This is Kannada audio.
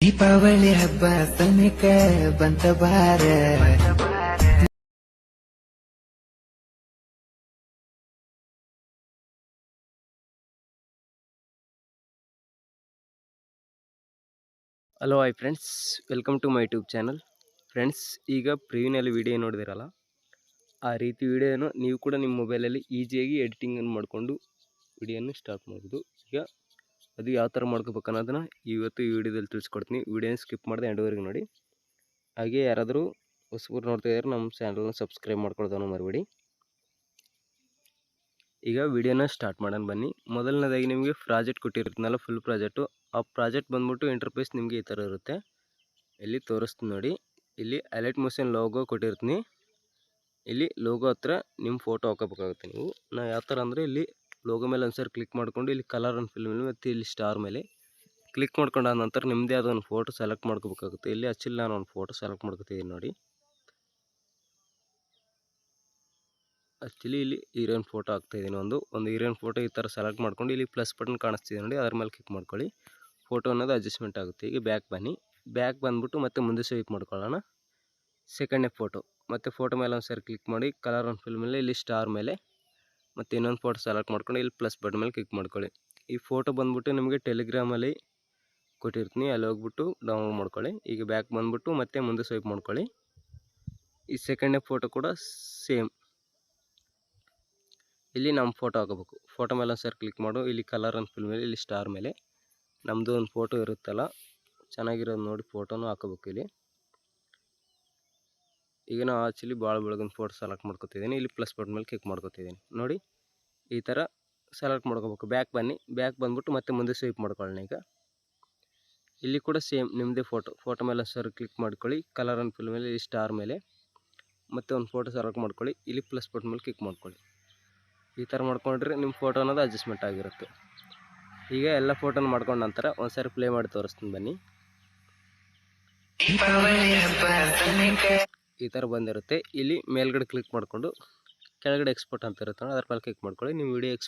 ದೀಪಾವಳಿ ಹಬ್ಬ ಸಮೀಕ ಬಂತ ಬಾರ. Hello hi friends welcome to my YouTube channel friends ಈಗ ಪ್ರಿವ್ಯೂನಲ್ಲಿ ವಿಡಿಯೋ ನೋಡಿದಿರಲ್ಲ? ಆ ರೀತಿ ವಿಡಿಯೋನು ನೀವು ಕೂಡ ನಿಮ್ಮ ಮೊಬೈಲಲ್ಲಿ ಈಸಿಯಾಗಿ ಎಡಿಟಿಂಗನ್ನು ಮಾಡಿಕೊಂಡು ವಿಡಿಯೋನ ಸ್ಟಾರ್ಟ್ ಮಾಡ್ಬೋದು. ಈಗ ಅದು ಯಾವ ಥರ ಮಾಡ್ಕೋಬೇಕು ಅನ್ನೋದನ್ನು ಇವತ್ತು ಈ ವಿಡಿಯೋದಲ್ಲಿ ತಿಳಿಸ್ಕೊಡ್ತೀನಿ. ವಿಡಿಯೋನ ಸ್ಕಿಪ್ ಮಾಡಿದೆ ಎಂಡವರೆಗೆ ನೋಡಿ. ಹಾಗೆ ಯಾರಾದರೂ ಹೊಸಬರು ನೋಡ್ತಾ ಇದ್ದಾರೆ ನಮ್ಮ ಚಾನಲ್ನ ಸಬ್ಸ್ಕ್ರೈಬ್ ಮಾಡ್ಕೊಳ್ಳೋದನ್ನು ಮರಿಬೇಡಿ. ಈಗ ವಿಡಿಯೋನ ಸ್ಟಾರ್ಟ್ ಮಾಡೋಣ ಬನ್ನಿ. ಮೊದಲನೇದಾಗಿ ನಿಮಗೆ ಪ್ರಾಜೆಕ್ಟ್ ಕೊಟ್ಟಿರ್ತೀನಲ್ಲ ಫುಲ್ ಪ್ರಾಜೆಕ್ಟು. ಆ ಪ್ರಾಜೆಕ್ಟ್ ಬಂದ್ಬಿಟ್ಟು ಇಂಟರ್ಫೇಸ್ ನಿಮಗೆ ಈ ಥರ ಇರುತ್ತೆ. ಇಲ್ಲಿ ತೋರಿಸ್ತೀನಿ ನೋಡಿ. ಇಲ್ಲಿ ಅಲರ್ಟ್ ಮೋಷನ್ ಲೋಗೋ ಕೊಟ್ಟಿರ್ತೀನಿ. ಇಲ್ಲಿ ಲೋಗೋ ಹತ್ರ ನಿಮ್ಮ ಫೋಟೋ ಹಾಕೋಬೇಕಾಗುತ್ತೆ ನೀವು. ನಾವು ಯಾವ ಥರ ಅಂದರೆ ಇಲ್ಲಿ ಲೋಗೋ ಮೇಲೆ ಒಂದ್ಸರಿ ಕ್ಲಿಕ್ ಮಾಡ್ಕೊಂಡು ಇಲ್ಲಿ ಕಲರ್ ಒಂದು ಫಿಲ್ ಮೇಲೆ ಮತ್ತು ಇಲ್ಲಿ ಸ್ಟಾರ್ ಮೇಲೆ ಕ್ಲಿಕ್ ಮಾಡ್ಕೊಂಡಾದ ನಂತರ ನಿಮ್ಮದೇ ಆದ ಒಂದು ಫೋಟೋ ಸೆಲೆಕ್ಟ್ ಮಾಡ್ಕೋಬೇಕಾಗುತ್ತೆ. ಇಲ್ಲಿ ಹಚ್ಚಿಲ್ಲ ನಾನು ಒಂದು ಫೋಟೋ ಸೆಲೆಕ್ಟ್ ಮಾಡ್ಕೊತಿದ್ದೀನಿ ನೋಡಿ. ಆ್ಯಕ್ಚುಲಿ ಇಲ್ಲಿ ಹೀರೋಯಿನ್ ಫೋಟೋ ಹಾಕ್ತಾಯಿದ್ದೀನಿ ಒಂದು. ಒಂದು ಹೀರೋಯಿನ್ ಫೋಟೋ ಈ ಥರ ಸೆಲೆಕ್ಟ್ ಮಾಡ್ಕೊಂಡು ಇಲ್ಲಿ ಪ್ಲಸ್ ಬಟನ್ ಕಾಣಿಸ್ತಿದೆ ನೋಡಿ. ಅದ್ರ ಮೇಲೆ ಕ್ಲಿಕ್ ಮಾಡ್ಕೊಳ್ಳಿ. ಫೋಟೋ ಅನ್ನೋದು ಅಡ್ಜಸ್ಟ್ಮೆಂಟ್ ಆಗುತ್ತೆ. ಈಗ ಬ್ಯಾಕ್ ಬನ್ನಿ. ಬ್ಯಾಕ್ ಬಂದುಬಿಟ್ಟು ಮತ್ತೆ ಮುಂದೆ ಸ್ವೀಪ್ ಮಾಡ್ಕೊಳ್ಳೋಣ. ಸೆಕೆಂಡ್ನೇ ಫೋಟೋ ಮತ್ತು ಫೋಟೋ ಮೇಲೆ ಒಂದು ಸರಿ ಕ್ಲಿಕ್ ಮಾಡಿ ಕಲರ್ ಒಂದು ಫಿಲ್ಮ್ ಮೇಲೆ ಇಲ್ಲಿ ಸ್ಟಾರ್ ಮೇಲೆ ಮತ್ತು ಇನ್ನೊಂದು ಫೋಟೋ ಸೆಲೆಕ್ಟ್ ಮಾಡ್ಕೊಂಡು ಇಲ್ಲಿ ಪ್ಲಸ್ ಬಟನ್ ಮೇಲೆ ಕ್ಲಿಕ್ ಮಾಡ್ಕೊಳ್ಳಿ. ಈ ಫೋಟೋ ಬಂದುಬಿಟ್ಟು ನಿಮಗೆ ಟೆಲಿಗ್ರಾಮಲ್ಲಿ ಕೊಟ್ಟಿರ್ತೀನಿ. ಅಲ್ಲಿ ಹೋಗ್ಬಿಟ್ಟು ಡೌನ್ಲೋಡ್ ಮಾಡ್ಕೊಳ್ಳಿ. ಈಗ ಬ್ಯಾಕ್ ಬಂದುಬಿಟ್ಟು ಮತ್ತೆ ಮುಂದೆ ಸ್ವೈಪ್ ಮಾಡ್ಕೊಳ್ಳಿ. ಈ ಸೆಕೆಂಡೇ ಫೋಟೋ ಕೂಡ ಸೇಮ್ ಇಲ್ಲಿ ನಮ್ಮ ಫೋಟೋ ಹಾಕೋಬೇಕು. ಫೋಟೋ ಮೇಲೆ ಒಂದು ಸರಿ ಕ್ಲಿಕ್ ಮಾಡು. ಇಲ್ಲಿ ಕಲರ್ ಅಂತ ಫಿಲ್ ಮೇಲೆ, ಇಲ್ಲಿ ಸ್ಟಾರ್ ಮೇಲೆ. ನಮ್ಮದು ಒಂದು ಫೋಟೋ ಇರುತ್ತಲ್ಲ, ಚೆನ್ನಾಗಿರೋದು ನೋಡಿ ಫೋಟೋನು ಹಾಕೋಬೇಕು ಇಲ್ಲಿ. ಈಗ ನಾವು ಭಾಳ ಬೆಳಗಿನ ಫೋಟೋ ಸೆಲೆಕ್ಟ್ ಮಾಡ್ಕೊತಿದ್ದೀನಿ ಇಲ್ಲಿ ಪ್ಲಸ್ ಬಟನ್ ಮೇಲೆ ಕ್ಲಿಕ್ ಮಾಡ್ಕೊತಿದ್ದೀನಿ ನೋಡಿ, ಈ ಥರ ಸೆಲೆಕ್ಟ್ ಮಾಡ್ಕೋಬೇಕು. ಬ್ಯಾಕ್ ಬನ್ನಿ. ಬ್ಯಾಕ್ ಬಂದ್ಬಿಟ್ಟು ಮತ್ತೆ ಮುಂದೆ ಸ್ವೀಪ್ ಮಾಡ್ಕೊಳ್ಳೋಣ ಈಗ. ಇಲ್ಲಿ ಕೂಡ ಸೇಮ್ ನಿಮ್ಮದೇ ಫೋಟೋ ಫೋಟೋ ಮೇಲೆ ಸರ್ ಕ್ಲಿಕ್ ಮಾಡ್ಕೊಳ್ಳಿ. ಕಲರ್ ಅಂಡ್ ಫಿಲ್ ಮೇಲೆ ಇಲ್ಲಿ ಸ್ಟಾರ್ ಮೇಲೆ. ಮತ್ತೆ ಒಂದು ಫೋಟೋ ಸೆಲೆಕ್ಟ್ ಮಾಡ್ಕೊಳ್ಳಿ. ಇಲ್ಲಿ ಪ್ಲಸ್ ಬಟನ್ ಮೇಲೆ ಕ್ಲಿಕ್ ಮಾಡ್ಕೊಳ್ಳಿ. ಈ ಥರ ಮಾಡ್ಕೊಂಡ್ರೆ ನಿಮ್ಮ ಫೋಟೋ ಅನ್ನೋದು ಅಡ್ಜಸ್ಟ್ಮೆಂಟ್ ಆಗಿರುತ್ತೆ. ಈಗ ಎಲ್ಲ ಫೋಟೋನ ಮಾಡ್ಕೊಂಡ ನಂತರ ಒಂದ್ಸರಿ ಪ್ಲೇ ಮಾಡಿ ತೋರಿಸ್ತೀನಿ ಬನ್ನಿ. ಈ ಥರ ಬಂದಿರುತ್ತೆ. ಇಲ್ಲಿ ಮೇಲ್ಗಡೆ ಕ್ಲಿಕ್ ಮಾಡಿಕೊಂಡು ಕೆಳಗಡೆ ಎಕ್ಸ್ಪೋರ್ಟ್ ಅಂತ ಇರುತ್ತೆ ಅದ್ರ ಮೇಲೆ ಕ್ಲಿಕ್ ಮಾಡ್ಕೊಳ್ಳಿ. ನೀವು ವಿಡಿಯೋ ಎಕ್ಸ್